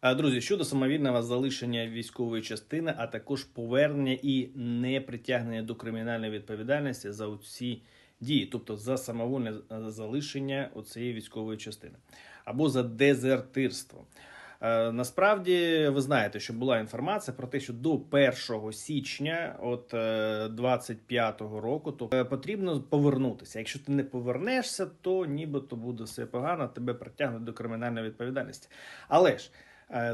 А, Друзі, щодо самовільного залишення військової частини, а також повернення і непритягнення до кримінальної відповідальності за ці дії, тобто за самовольне е, залишення цієї військової частини або за дезертирство. Е, Насправді ви знаєте, що була інформація про те, що до 1 січня, от е, 25-го року, то е, потрібно повернутися. Якщо ти не повернешся, то нібито буде все погано, тебе притягнуть до кримінальної відповідальності. Але ж е,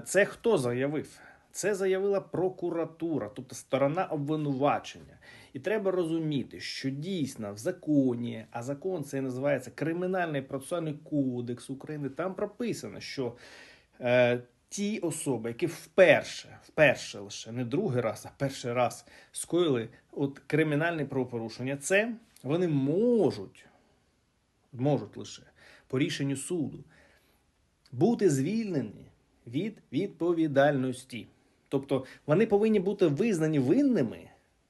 це хто заявив? Це заявила прокуратура, тобто сторона обвинувачення. І треба розуміти, що дійсно в законі, а закон це називається Кримінальний процесуальний кодекс України. Там прописано, що е, ті особи, які вперше, вперше лише не другий раз, а перший раз скоїли от кримінальне правопорушення, це вони можуть, можуть лише по рішенню суду бути звільнені від відповідальності. Тобто вони повинні бути визнані винними,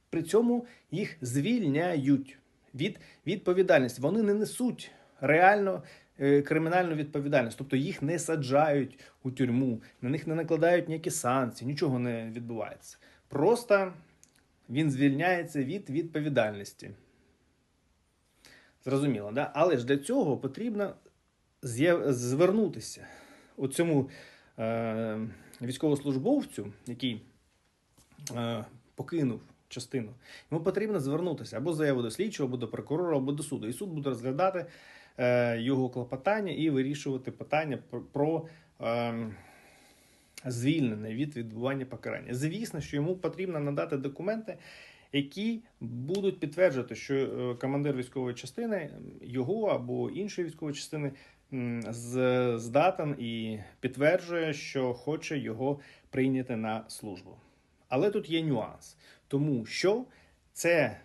при цьому їх звільняють від відповідальності. Вони не несуть реально е, кримінальну відповідальність, тобто їх не саджають у тюрму, на них не накладають ніякі санкції, нічого не відбувається. Просто він звільняється від відповідальності. Зрозуміло, да? але ж для цього потрібно звернутися у цьому військовослужбовцю, який е, покинув частину, йому потрібно звернутися або заяву до слідчого, або до прокурора, або до суду. І суд буде розглядати е, його клопотання і вирішувати питання про, е, звільнення від відбування покарання. Звісно, що йому потрібно надати документи, які будуть підтверджувати, що е, командир військової частини його або іншої військової частини здатен і підтверджує, що хоче його прийняти на службу. Але тут є нюанс, тому що це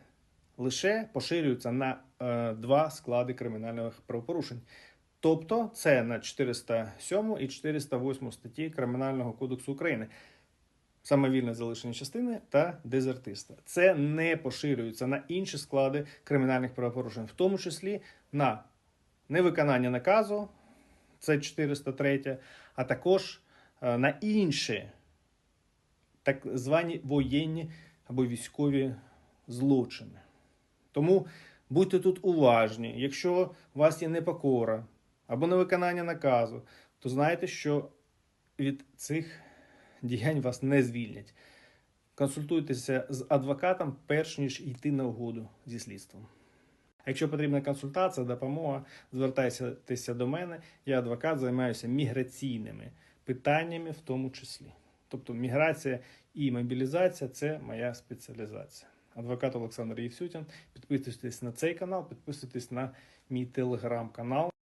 лише поширюється на е, два склади кримінальних правопорушень. Тобто це на 407 і 408 статті Кримінального кодексу України. Самовільне залишення частини та дезертирство. Це не поширюється на інші склади кримінальних правопорушень, в тому числі на невиконання наказу, це 403, а також е, на інші так звані воєнні або військові злочини. Тому будьте тут уважні. Якщо у вас є непокора або невиконання наказу, то знайте, що від цих діянь вас не звільнять. Консультуйтеся з адвокатом, перш ніж йти на угоду зі слідством. Якщо потрібна консультація, допомога, звертайтеся до мене. Я адвокат, займаюся міграційними питаннями, в тому числі. Тобто міграція і мобілізація це моя спеціалізація. Адвокат Олександр Євсютін. Підписуйтесь на цей канал, підписуйтесь на мій телеграм-канал.